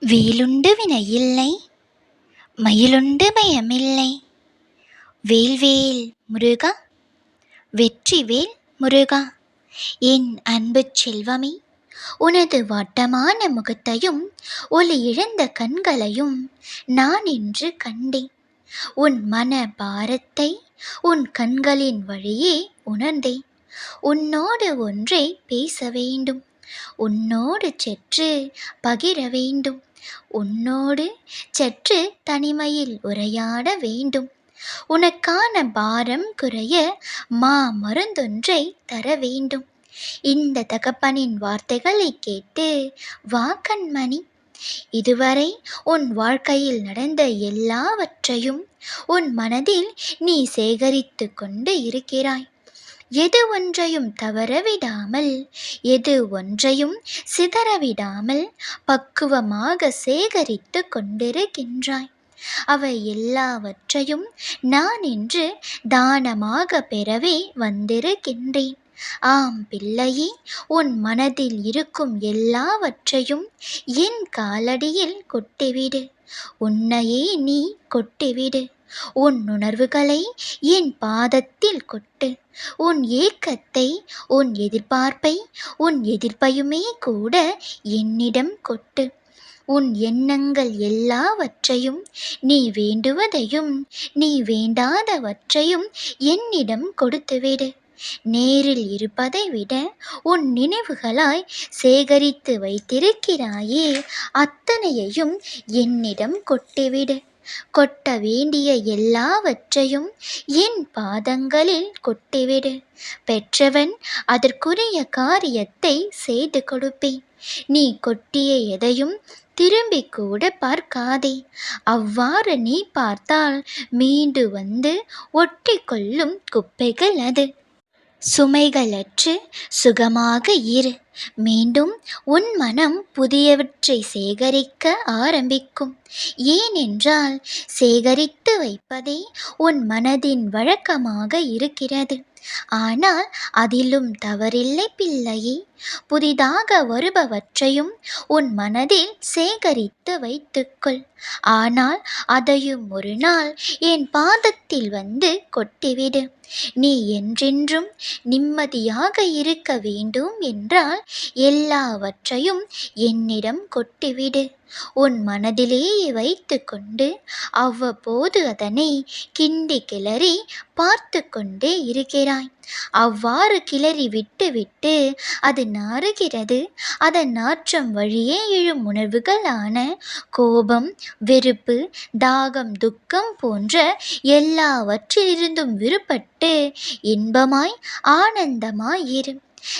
வேலுண்டு வினையில்லை மயிலுண்டு பயமில்லை. வேல்வேல் முருகா வெற்றிவேல் முருகா. என் அன்பு செல்வமே உனது வாட்டமான முகத்தையும் ஒளி இழந்த கண்களையும் நான் இன்று கண்டேன். உன் மன பாரத்தை உன் கண்களின் வழியே உணர்ந்தேன். உன்னோடு ஒன்றே பேச வேண்டும் உன்னோடு சென்று பகிர வேண்டும். உன்னோடு சற்று தனிமையில் உரையாட வேண்டும். உனக்கான பாரம் குறைய மா மருந்தொன்றை தர வேண்டும். இந்த தகப்பனின் வார்த்தைகளை கேட்டு வா கண்மணி. இதுவரை உன் வாழ்க்கையில் நடந்த எல்லாவற்றையும் உன் மனதில் நீ சேகரித்து கொண்டு இருக்கிறாய். எது ஒன்றையும் தவறவிடாமல் எது ஒன்றையும் சிதறவிடாமல் பக்குவமாக சேகரித்து கொண்டிருக்கின்றாய். அவை எல்லாவற்றையும் நான் இன்று தானமாக பெறவே வந்திருக்கின்றேன். ஆம் பிள்ளையே உன் மனதில் இருக்கும் எல்லாவற்றையும் என் காலடியில் கொட்டிவிடு. உன்னையே நீ கொட்டிவிடு. உன் உணர்வுகளை என் பாதத்தில் கொட்டு. உன் ஏக்கத்தை உன் எதிர்பார்ப்பை உன் எதிர்ப்பையுமே கூட என்னிடம் கொட்டு. உன் எண்ணங்கள் எல்லாவற்றையும் நீ வேண்டுவதையும் நீ வேண்டாதவற்றையும் என்னிடம் கொடுத்துவிடு. நேரில் இருப்பதை விட உன் நினைவுகளாய் சேகரித்து வைத்திருக்கிறாயே அத்தனையையும் என்னிடம் கொட்டிவிடு. கொட்ட வேண்டிய எல்லாவற்றையும் என் பாதங்களில் கொட்டிவிடு. பெற்றவன் அதற்குரிய காரியத்தை செய்து கொடுப்பேன். நீ கொட்டிய எதையும் திரும்பி கூட பார்க்காதே. அவ்வாறு நீ பார்த்தால் மீண்டு வந்து ஒட்டி கொள்ளும் குப்பைகள் அது. சுமைகளற்று சுகமாக இரு. மீண்டும் உன் மனம் புதியவற்றை சேகரிக்க ஆரம்பிக்கும். ஏனென்றால் சேகரித்து வைப்பதே உன் மனதின் வழக்கமாக இருக்கிறது. ஆனால் அதிலும் தவறில்லை பிள்ளையே. புதிதாக வருபவற்றையும் உன் மனதில் சேகரித்து வைத்துக்கொள். ஆனால் அதையும் ஒரு நாள் என் பாதத்தில் வந்து கொட்டிவிடு. நீ என்றென்றும் நிம்மதியாக இருக்க வேண்டும் என்றால் எல்லாவற்றையும் என்னிடம் கொட்டிவிடு. உன் மனதிலேயே வைத்து கொண்டு அவ்வப்போது அதனை கிண்டி கிளறி பார்த்து கொண்டே இருக்கிறாய் அவ்வாறு கிளறி விட்டு விட்டு அது நாறுகிறது. அதன் நாற்றம் வழியே எழும் உணர்வுகளான கோபம் வெறுப்பு தாகம் துக்கம் போன்ற எல்லாவற்றிலிருந்தும் விடுபட்டு இன்பமாய் ஆனந்தமாய் இரு.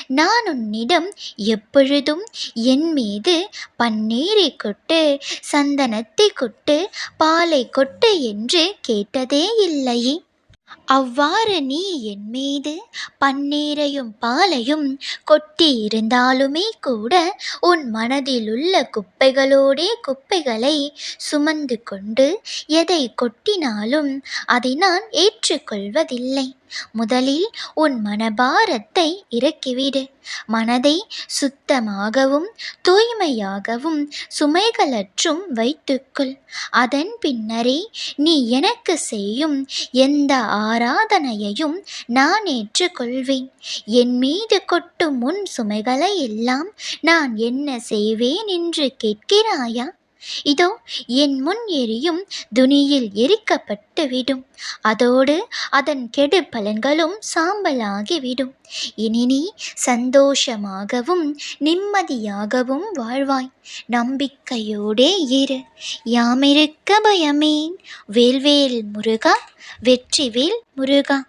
நான் உன்னிடம் எப்பொழுதும் என் மீது பன்னீரை கொட்டு சந்தனத்தை கொட்டு பாலை கொட்டு என்று கேட்டதே இல்லையே அவ்வாறு நீ என் மீது பன்னீரையும் பாலையும் கொட்டி இருந்தாலுமே கூட உன் மனதில் உள்ள குப்பைகளோடே குப்பைகளை சுமந்து கொண்டு எதை கொட்டினாலும் அதை நான் ஏற்றுக்கொள்வதில்லை. முதலில் உன் மனபாரத்தை இறக்கிவிடு. மனதை சுத்தமாகவும் தூய்மையாகவும் சுமைகளற்றும் வைத்துக்கொள். அதன் பின்னரே நீ எனக்கு செய்யும் எந்த ஆராதனையையும் நான் ஏற்றுக்கொள்வேன். என் மீது கொட்டும் உன் சுமைகளை எல்லாம் நான் என்ன செய்வேன் என்று கேட்கிறாயா? இதோ என் முன் எரியும் துணியில் எரிக்கப்பட்டு விடும் அதோடு அதன் கெடு பலன்களும் சாம்பலாகிவிடும். இனி சந்தோஷமாகவும் நிம்மதியாகவும் வாழ்வாய். நம்பிக்கையோடே இரு. யாமிருக்க பயமேன். வேல்வேல் முருகா வெற்றிவேல் முருகா.